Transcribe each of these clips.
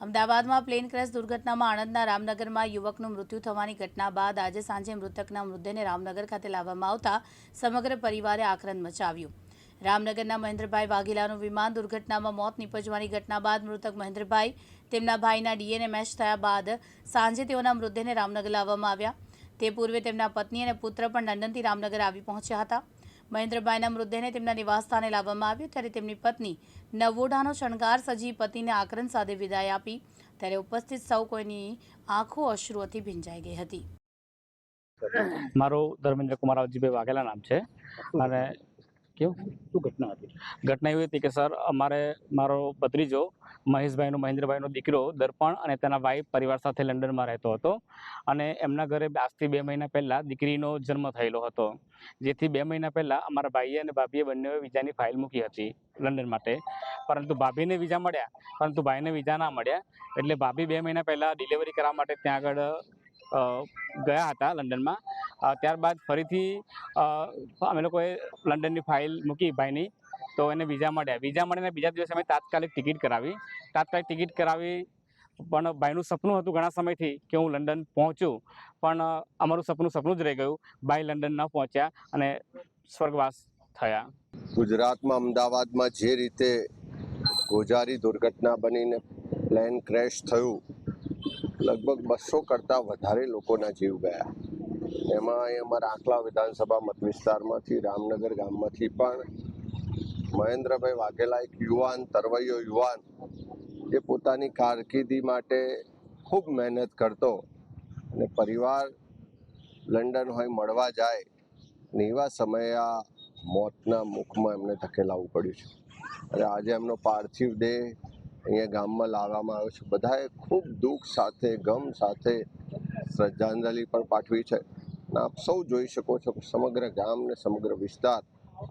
અમદાવાદમાં plane crash દુર્ઘટનામાં આણંદના રામનગરમાં યુવકનું મૃત્યુ થવાની ઘટના બાદ આજે સાંજે મૃતકના મૃતદેહને રામનગર ખાતે લાવવામાં આવતા સમગ્ર પરિવારે આક્રંદ મચાવ્યું. રામનગરના મહેન્દ્રભાઈ વાઘેલાનું વિમાન દુર્ઘટનામાં મોત નીપજવાની ઘટના બાદ મૃતક મહેન્દ્રભાઈ તેમના ભાઈના ડીએનએ મેચ થયા બાદ સાંજે તેઓના મૃતદેહને રામનગર લાવવામાં આવ્યા. તે પૂર્વે તેમના પત્ની અને પુત્ર પણ લંડનથી રામનગર આવી પહોંચ્યા હતા. મહેન્દ્રભાઈના મૃતદેહને તેમના નિવાસસ્થાને લાવવામાં આવ્યો ત્યારે તેમની પત્ની નવોઢાનો શણગાર સજી પતિને આકરણ સાથે વિદાય આપી. ત્યારે ઉપસ્થિત સૌ કોઈની આંખો અશ્રુઓથી ભીંજાઈ ગઈ હતી. મારું ધર્મેન્દ્ર કુમાર રાવજીભાઈ વાઘેલા નામ છે. અને કેવું? શું ઘટના હતી? ઘટના એવી હતી કે સર અમારે મારો ભત્રીજો મહેશભાઈનો, મહેન્દ્રભાઈનો દીકરો દર્પણ અને તેના વાઈફ પરિવાર સાથે લંડનમાં રહેતો હતો અને એમના ઘરે આજથી બે મહિના પહેલાં દીકરીનો જન્મ થયેલો હતો. જેથી બે મહિના પહેલાં અમારા ભાઈએ અને ભાભીએ બંનેએ વિઝાની ફાઇલ મૂકી હતી લંડન માટે. પરંતુ ભાભીને વિઝા મળ્યા, પરંતુ ભાઈને વિઝા ના મળ્યા, એટલે ભાભી બે મહિના પહેલાં ડિલિવરી કરવા માટે ત્યાં આગળ ગયા હતા લંડનમાં. ત્યારબાદ ફરીથી અમે લોકોએ લંડનની ફાઇલ મૂકી ભાઈની. તો એને વિઝા મળ્યા. વિઝા મળીને બીજા દિવસે અમે તાત્કાલિક ટિકિટ કરાવી. તાત્કાલિક ટિકિટ કરાવી, પણ ભાઈનું સપનું હતું ઘણા સમયથી કે હું લંડન પહોંચું. પણ અમારું સપનું સપનું જ રહી ગયું. ભાઈ લંડન ન પહોંચ્યા અને સ્વર્ગવાસ થયા. ગુજરાતમાં અમદાવાદમાં જે રીતે ગોજારી દુર્ઘટના બનીને પ્લેન ક્રેશ થયું, લગભગ બસો કરતાં વધારે લોકોના જીવ ગયા. એમાં અમારા આંકલા વિધાનસભા મત વિસ્તારમાંથી, રામનગર ગામમાંથી પણ મહેન્દ્રભાઈ વાઘેલા એક યુવાન, તરવૈયો યુવાન જે પોતાની કારકિર્દી માટે ખૂબ મહેનત કરતો અને પરિવાર લંડન હોય મળવા જાય અને એવા સમયે આ મોતના મુખમાં એમને ધકેલાવવું પડ્યું છે. અને આજે એમનો પાર્થિવ દેહ અહીંયા ગામમાં લાવવામાં આવ્યો છે. બધાએ ખૂબ દુઃખ સાથે, ગમ સાથે શ્રદ્ધાંજલિ પણ પાઠવી છે. આપ સૌ જોઈ શકો છો સમગ્ર ગામ ને સમગ્ર વિસ્તાર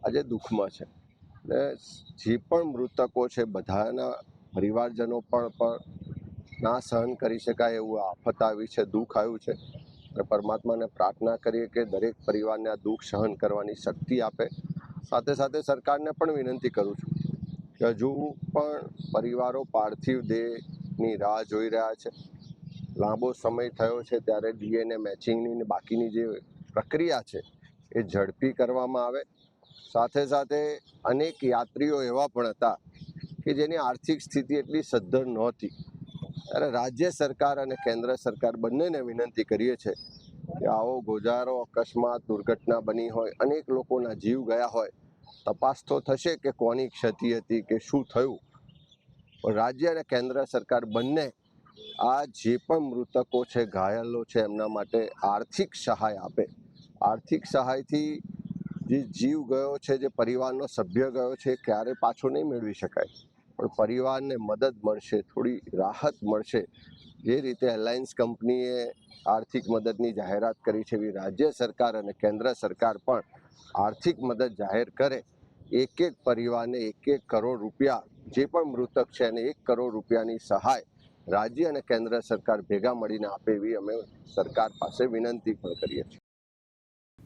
આજે દુઃખમાં છે. ને જે પણ મૃતકો છે, બધાના પરિવારજનો પણ પણ ના સહન કરી શકાય એવું આફત આવી છે, દુઃખ આવ્યું છે. અને પરમાત્માને પ્રાર્થના કરીએ કે દરેક પરિવારને આ દુઃખ સહન કરવાની શક્તિ આપે. સાથે સાથે સરકારને પણ વિનંતી કરું છું કે હજુ પણ પરિવારો પાર્થિવ દેહની રાહ જોઈ રહ્યા છે. લાંબો સમય થયો છે ત્યારે ડીએનએ મેચિંગની બાકીની જે પ્રક્રિયા છે, એ ઝડપી કરવામાં આવે. સાથે સાથે અનેક યાત્રીઓ એવા પણ હતા કે જેની આર્થિક સ્થિતિ એટલી સદ્ધર નહોતી. ત્યારે રાજ્ય સરકાર અને કેન્દ્ર સરકાર બંનેને વિનંતી કરીએ છીએ કે આવો ગોજારો, અકસ્માત, દુર્ઘટના બની હોય, અનેક લોકોના જીવ ગયા હોય, તપાસ તો થશે કે કોની ક્ષતિ હતી કે શું થયું. પણ રાજ્ય અને કેન્દ્ર સરકાર બંને આ જે પણ મૃતકો છે, ઘાયલો છે, એમના માટે આર્થિક સહાય આપે. આર્થિક સહાયથી જે જીવ ગયો છે, જે પરિવારનો સભ્ય ગયો છે, ક્યારે પાછો નહીં મેળવી શકાય. પણ પરિવારને મદદ મળશે, થોડી રાહત મળશે. જે રીતે એરલાઇન્સ કંપનીએ આર્થિક મદદની જાહેરાત કરી છે, એવી રાજ્ય સરકાર અને કેન્દ્ર સરકાર પણ આર્થિક મદદ જાહેર કરે. એક એક પરિવારને એક એક કરોડ રૂપિયા, જે પણ મૃતક છે, એને એક કરોડ રૂપિયાની સહાય રાજ્ય અને કેન્દ્ર સરકાર ભેગા મળીને આપે એવી અમે સરકાર પાસે વિનંતી પણ કરીએ છીએ.